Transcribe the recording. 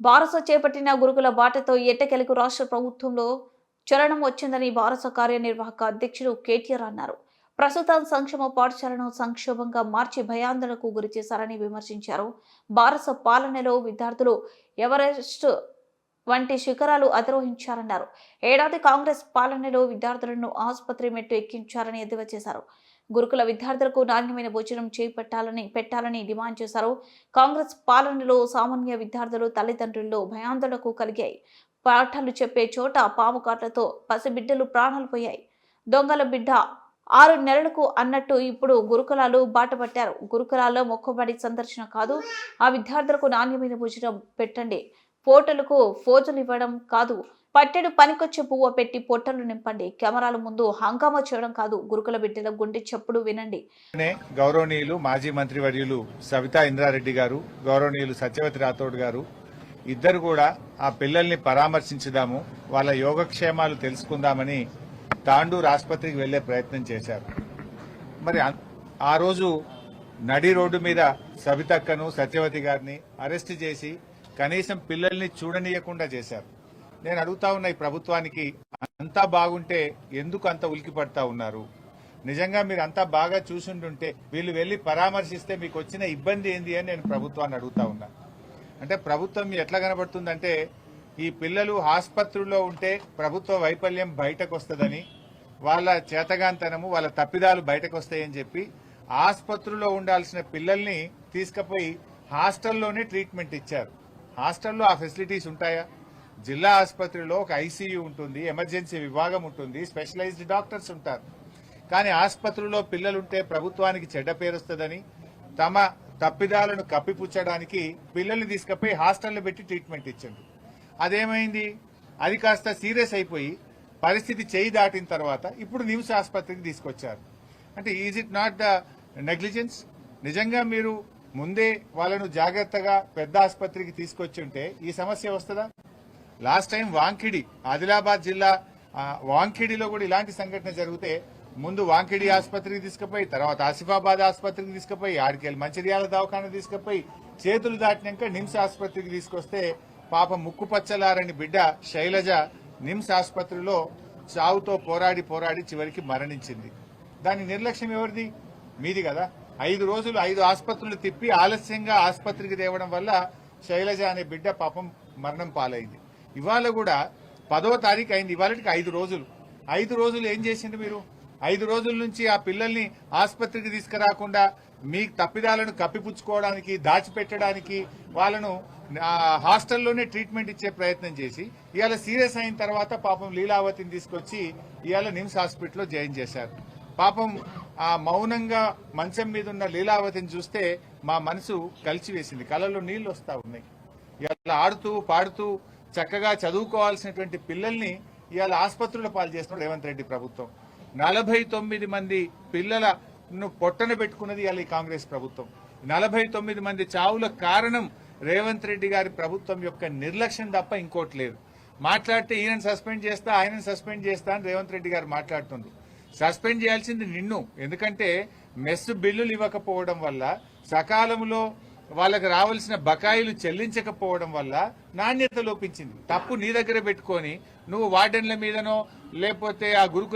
భారత చేపట్టిన గురుకుల బాటతో ఎట్టకెలకు రాష్ట్ర ప్రభుత్వంలో చలనం వచ్చిందని భారత కార్యనిర్వాహక అధ్యక్షుడు కేటీఆర్ అన్నారు. ప్రస్తుతం సంక్షేమ పాఠశాలను సంక్షోభంగా మార్చి భయాందోళనకు గురి చేశారని విమర్శించారు. భారత పాలనలో విద్యార్థులు ఎవరెస్ట్ వంటి శిఖరాలు అధిరోహించారన్నారు ఏడాది కాంగ్రెస్ పాలనలో విద్యార్థులను ఆసుపత్రి మెట్టు ఎక్కించారని ఎద్దేవా చేశారు. గురుకుల విద్యార్థులకు నాణ్యమైన భోజనం చేపట్టాలని పెట్టాలని డిమాండ్ చేశారు. కాంగ్రెస్ పాలనలో సామాన్య విద్యార్థులు తల్లిదండ్రుల్లో భయాందోళనకు కలిగాయి. పాఠాలు చెప్పే చోట పాము కాట్లతో పసిబిడ్డలు ప్రాణాలు పోయాయి. దొంగల బిడ్డ ఆరు నెలలకు అన్నట్టు ఇప్పుడు గురుకులాలు బాటపట్టారు గురుకులాల్లో మొక్కుబడి సందర్శన కాదు. ఆ విద్యార్థులకు నాణ్యమైన భోజనం పెట్టండి. ఫోటోలకు ఫోజులు ఇవ్వడం కాదు. పట్టెడు పనికొచ్చే పువ్వు పెట్టి పొట్టలు నింపండి. కెమెరాల ముందు హంగామా చేయడం కాదు. గురుకుల బిడ్డల గుండె చెప్పుడు వినండి. గౌరవనీయులు మాజీ మంత్రివర్యులు సవితా ఇంద్రారెడ్డి గారు గౌరవనీయులు సత్యవతి రాథోడ్ గారు ఇద్దరు కూడా ఆ పిల్లల్ని పరామర్శించుదాము వాళ్ళ యోగక్షేమాలు తెలుసుకుందామని తాండూరు ఆసుపత్రికి వెళ్ళే ప్రయత్నం చేశారు. మరి ఆ రోజు నడి రోడ్డు మీద సవితక్కను సత్యవతి గారిని అరెస్ట్ చేసి కనీసం పిల్లల్ని చూడనీయకుండా చేశారు. నేను అడుగుతా ఉన్న ఈ ప్రభుత్వానికి అంతా బాగుంటే ఎందుకు అంత ఉలికి పడతా ఉన్నారు? నిజంగా మీరు అంతా బాగా చూసుంటుంటే వీళ్ళు వెళ్ళి పరామర్శిస్తే మీకు వచ్చిన ఇబ్బంది ఏంది అని నేను ప్రభుత్వాన్ని అడుగుతా ఉన్నా. అంటే ప్రభుత్వం ఎట్లా కనబడుతుందంటే ఈ పిల్లలు ఆసుపత్రుల్లో ఉంటే ప్రభుత్వ వైఫల్యం బయటకు వస్తుందని వాళ్ళ చేతగాంతనము వాళ్ళ తప్పిదాలు బయటకు వస్తాయని చెప్పి ఆసుపత్రిలో ఉండాల్సిన పిల్లల్ని తీసుకుపోయి హాస్టల్లోనే ట్రీట్మెంట్ ఇచ్చారు. హాస్టల్లో ఆ ఫెసిలిటీస్ ఉంటాయా? జిల్లా ఆసుపత్రిలో ఒక ఐసీయూ ఉంటుంది ఎమర్జెన్సీ విభాగం ఉంటుంది స్పెషలైజ్డ్ డాక్టర్స్ ఉంటారు. కానీ ఆసుపత్రిలో పిల్లలుంటే ప్రభుత్వానికి చెడ్డ పేరుస్తుందని తమ తప్పిదాలను కప్పిపుచ్చడానికి పిల్లల్ని తీసుకుపోయి హాస్టల్లో పెట్టి ట్రీట్మెంట్ ఇచ్చింది. అదేమైంది? అది కాస్త సీరియస్ అయిపోయి పరిస్థితి చేయి దాటిన తర్వాత ఇప్పుడు నిమ్స్ ఆసుపత్రికి తీసుకొచ్చారు. అంటే is it not the negligence? నిజంగా మీరు ముందే వాళ్ళను జాగ్రత్తగా పెద్ద ఆసుపత్రికి తీసుకొచ్చి ఉంటే ఈ సమస్య వస్తుందా? లాస్ట్ టైం వాంకిడి ఆదిలాబాద్ జిల్లా వాంకిడిలో కూడా ఇలాంటి సంఘటన జరిగితే ముందు వాంకిడి ఆసుపత్రికి తీసుకుపోయి తర్వాత ఆసిఫాబాద్ ఆసుపత్రికి తీసుకుపోయి ఆడికెళ్ళి మంచిర్యాల దవాఖాన తీసుకుపోయి చేతులు దాటినాక నిమ్స్ ఆసుపత్రికి తీసుకొస్తే పాప ముక్కుపచ్చలారని బిడ్డ శైలజ నిమ్స్ ఆసుపత్రిలో చావుతో పోరాడి పోరాడి చివరికి మరణించింది. దాని నిర్లక్ష్యం ఎవరిది? మీది కదా. ఐదు రోజులు ఐదు ఆసుపత్రులు తిప్పి ఆలస్యంగా ఆసుపత్రికి తేవడం వల్ల శైలజ అనే బిడ్డ పాపం మరణం పాలైంది. ఇవాళ కూడా పదో తారీఖు అయింది. ఇవాళకి ఐదు రోజులు. ఐదు రోజులు ఏం చేసింది మీరు? ఐదు రోజుల నుంచి ఆ పిల్లల్ని ఆసుపత్రికి తీసుకురాకుండా మీ తప్పిదాలను కప్పిపుచ్చుకోవడానికి దాచిపెట్టడానికి వాళ్ళను హాస్టల్లోనే ట్రీట్మెంట్ ఇచ్చే ప్రయత్నం చేసి ఇవాళ సీరియస్ అయిన తర్వాత పాపం లీలావతిని తీసుకొచ్చి ఇవాళ నిమ్స్ హాస్పిటల్లో జాయిన్ చేశారు. పాపం ఆ మౌనంగా మంచం మీద ఉన్న లీలావతిని చూస్తే మా మనసు కలిసివేసింది కళ్ళలో నీళ్ళు వస్తా ఉన్నాయి. ఇవాళ ఆడుతూ పాడుతూ చక్కగా చదువుకోవాల్సినటువంటి పిల్లల్ని ఇవాళ ఆసుపత్రుల పాలు చేస్తున్నాడు రేవంత్ రెడ్డి ప్రభుత్వం. నలభై తొమ్మిది మంది పిల్లలను పొట్టన పెట్టుకున్నది ఇవాళ ఈ కాంగ్రెస్ ప్రభుత్వం. నలభై తొమ్మిది మంది చావుల కారణం రేవంత్ రెడ్డి గారి ప్రభుత్వం యొక్క నిర్లక్ష్యం తప్ప ఇంకోటి లేదు. మాట్లాడితే ఈయనను సస్పెండ్ చేస్తా ఆయనను సస్పెండ్ చేస్తా అని రేవంత్ రెడ్డి గారు మాట్లాడుతుంది. సస్పెండ్ చేయాల్సింది నిన్ను. ఎందుకంటే మెస్ బిల్లులు ఇవ్వకపోవడం వల్ల సకాలంలో వాళ్ళకి రావాల్సిన బకాయిలు చెల్లించకపోవడం వల్ల నాణ్యత లోపించింది. తప్పు నీ దగ్గర పెట్టుకొని నువ్వు వార్డెన్ల మీదనో లేకపోతే ఆ గురుకుల